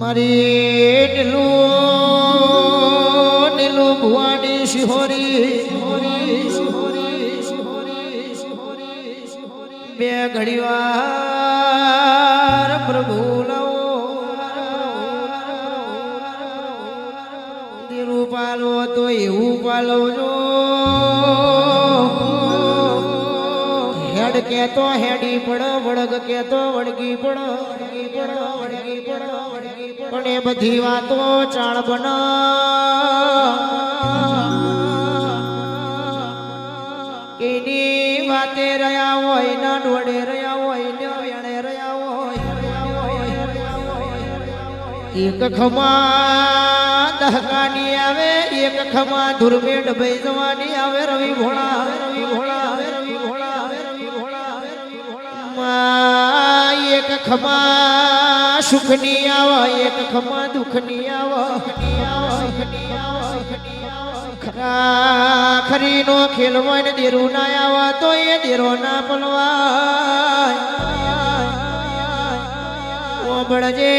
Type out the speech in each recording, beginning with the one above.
મારી નીલું નીલું ભુવાની શિહોરી, બે ઘડી વાર પ્રભુ પાલો તો એવું પાલવજો. હેડ કેતો હેડી પડ, વળગ કેતો વળગી પડ વળગી પડ વળગી પડ પણ એ બધી વાતો ચાળ બના. એની વાતે રહ્યા હોય, ના ડોડે રહ્યા હોય, ને વેણે રહ્યા હોય એક ખમા દહકાની આવે, એક ખમા ધુરમેટ ભાઈ જવાની આવે, રવિ ભોળા રવિ ભોળા આવે, રવિ ભોળા આવે, રવિ ભોળા આવે, રવિ ભોળા એક ખમા સુખની આવે, એક ખમા દુઃખની આવે. ખરા નો ખેલવાય ને દેરો ના આવા, તો એ દેરો ના પલવાય. ઓબળજે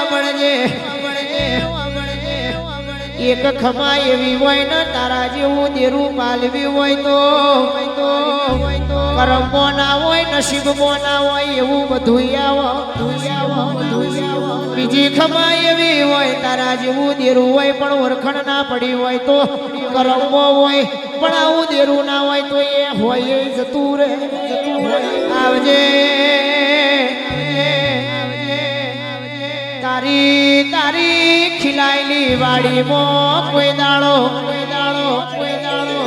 ઓબળજે એક ખમા એવી હોય ને, તારા જેવું દેરું પાલવી હોય તો. કરમો ના હોય નસીબ ના હોય, એવું બધું આવો બીજી ખમા એવી હોય, તારા જેવું દેરું હોય, પણ ઓળખણ ના પડી હોય તો કરમો હોય. પણ આવું દેરું ના હોય તો એ હોય જતું રે આવજે તારી તારી ખીલાયેલી વાડીમાં કોઈ દાડો કોઈ દાડો કોઈ દાડો.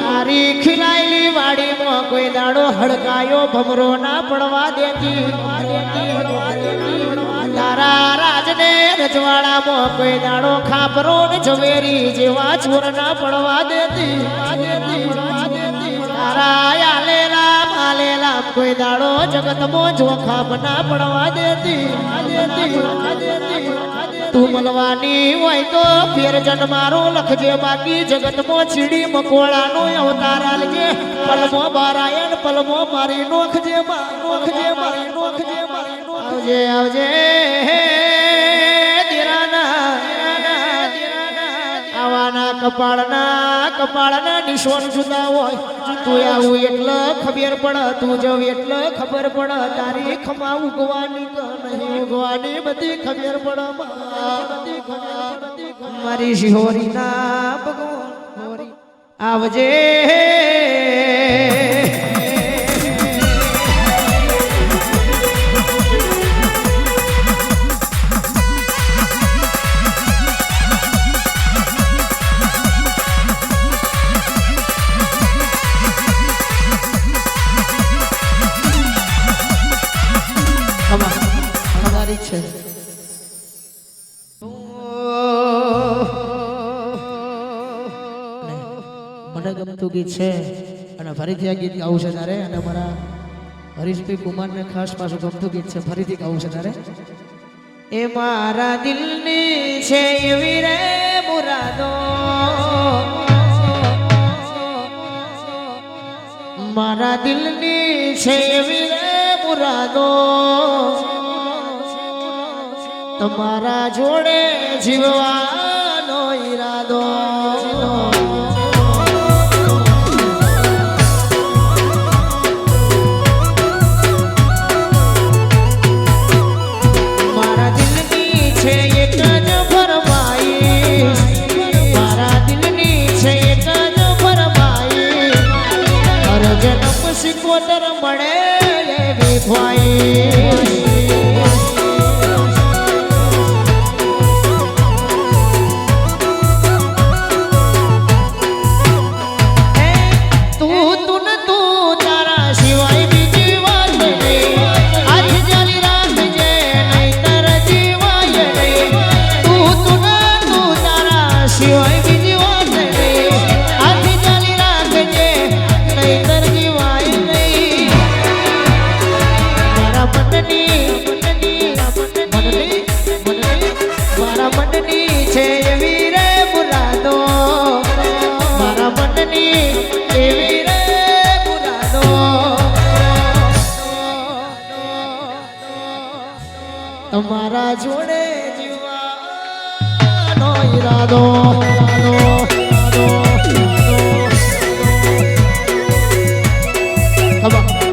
તારી ખીલાયેલી વાડીમાં કોઈ દાડો હડકાયો, ભમરો ના પડવા દેતી. તારા રાજને રજવાડામાં કોઈ દાડો ખાપરો ને ઝવેરી જેવા છોર ના પડવા દેતી. તારા આલેલા માલેલા કોઈ દાડો જગતમાં જોખા ના પડવા દેતી. તું મળવાની હોય તો ફેર જન્મારો લખજે બાકી. જગતમાં ચીડી મકોડાનો અવતાર આલજે. પલમો બારાયણ પલમો મારી નોખજે નોખજે મારી નોખજે મારી આવજે આવજે. કપાળના કપાળના નિશોન જુદા હોય. તું આવું એટલે ખબર પડે, તું જવ એટલે ખબર પડે. તારી ખમા ઉગવાની નહીં ઉગવાની, બધી ખબર પડે. મારી. શિહોરી ના ભગવાન. આવજે. છે. મને ગમતું ગીત છે. અને ફરીથી આ ગીત ગાવું છે તારે. અને મારા હરીશભાઈ કુમારને ખાસ પાછું ગમતું ગીત છે. ફરીથી ગાવું છે તારે. એ મારા દિલની છે એવી રે મુરાદો. મારા દિલની છે એવી રે મુરાદો. તમારા જોડે જીવવાનો ઈરાદો. મારા દિલની છે એક જ મારા દિલની છે એક જ ફરમાઈશ હર જન્મ મળે એવી ખ્વાઈશ તમારા જોડે જીવવાનો ઈરાદો ઈરાદો, ઈરાદો,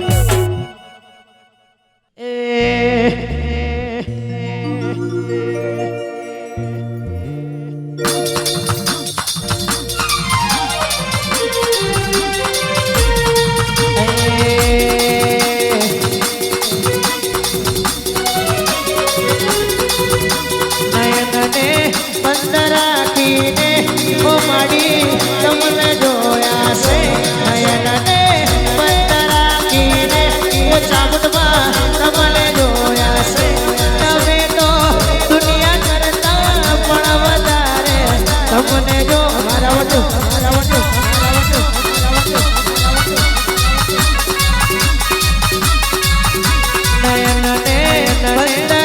તમને જો મારા વટુ મારા વટુ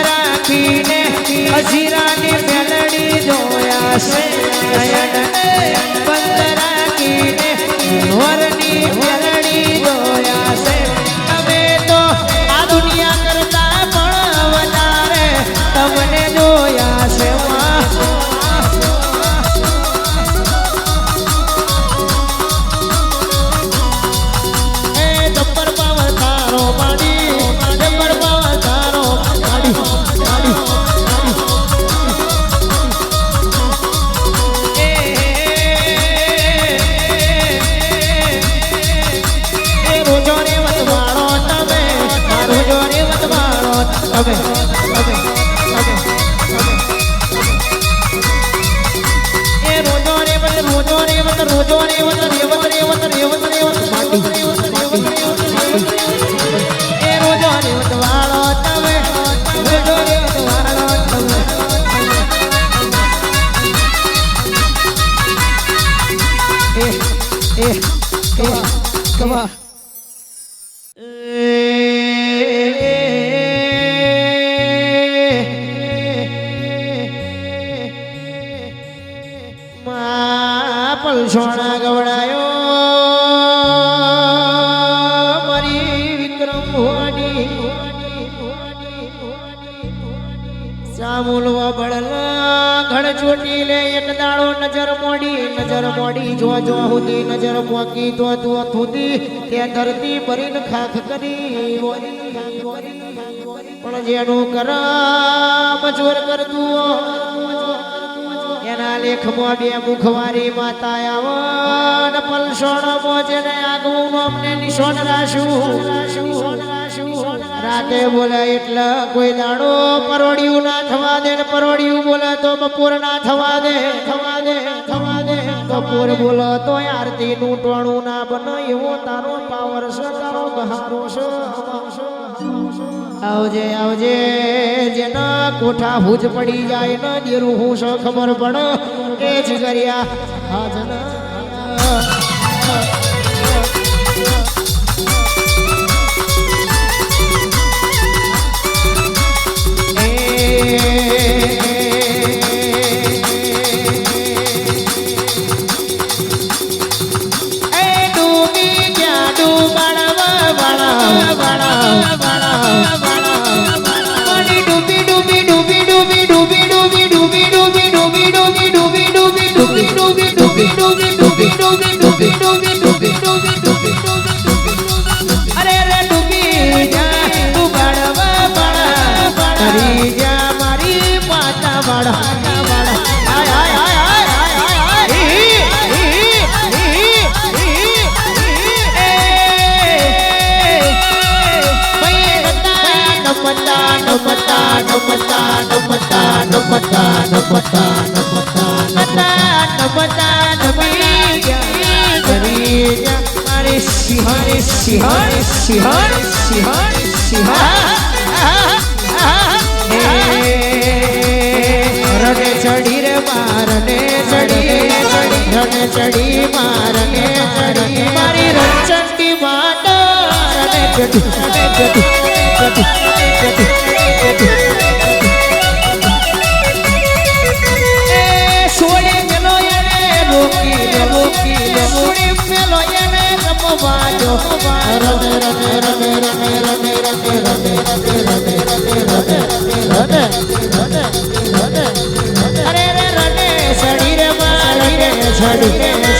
રાખીને અજીરાની મેલડી જોયા છે. નયનને બંધ વરની મેલડી વત રોજો રે વત રે વત રે વત રે વત રે વત માટી એ રોજો રે વત વાળો તમે રોજો રે વત વાળો તમે એ એ કમા કમા એ પલસોણા ગવડાયો મારી સામુલવા બળલા ઘડ ચોટી લે, એક નજર મોડી નજર મોડી જો જો હુદી નજર પોકી તો થુદી તે ધરતી ભરીને ખાખ કરી પણ જેનું કરમ ચોર કરતું એના લેખમાં બે મુખવારી માતા આવન. પલસોણ મોજને આગવું અમને નિશોન રાશું. રાતે બોલે એટલે કોઈ દાડો પરોડિયું ના થવા દે ને પરોડિયું બોલે તો બપોર ના થવા દે થવા દે થવા દે. બપોર બોલો તો આરતી નું ટોણું ના બનો, એવો તારો પાવર છે, તારો ગહારો છે. આવજે આવજે, જેના કોઠા ભૂજ પડી જાય, ને દેરું હું છે ખબર પડે. એ જ કર્યા હાજના સિંહણ સિંહણ સિંહણ સિંહણ રને ચડી રે મારને, ચડી રને ચડી મારને, ચડી મારી રણચંડી માતા રને ચડી રને ચડી ચડી ચડી. છડી રે છડી રે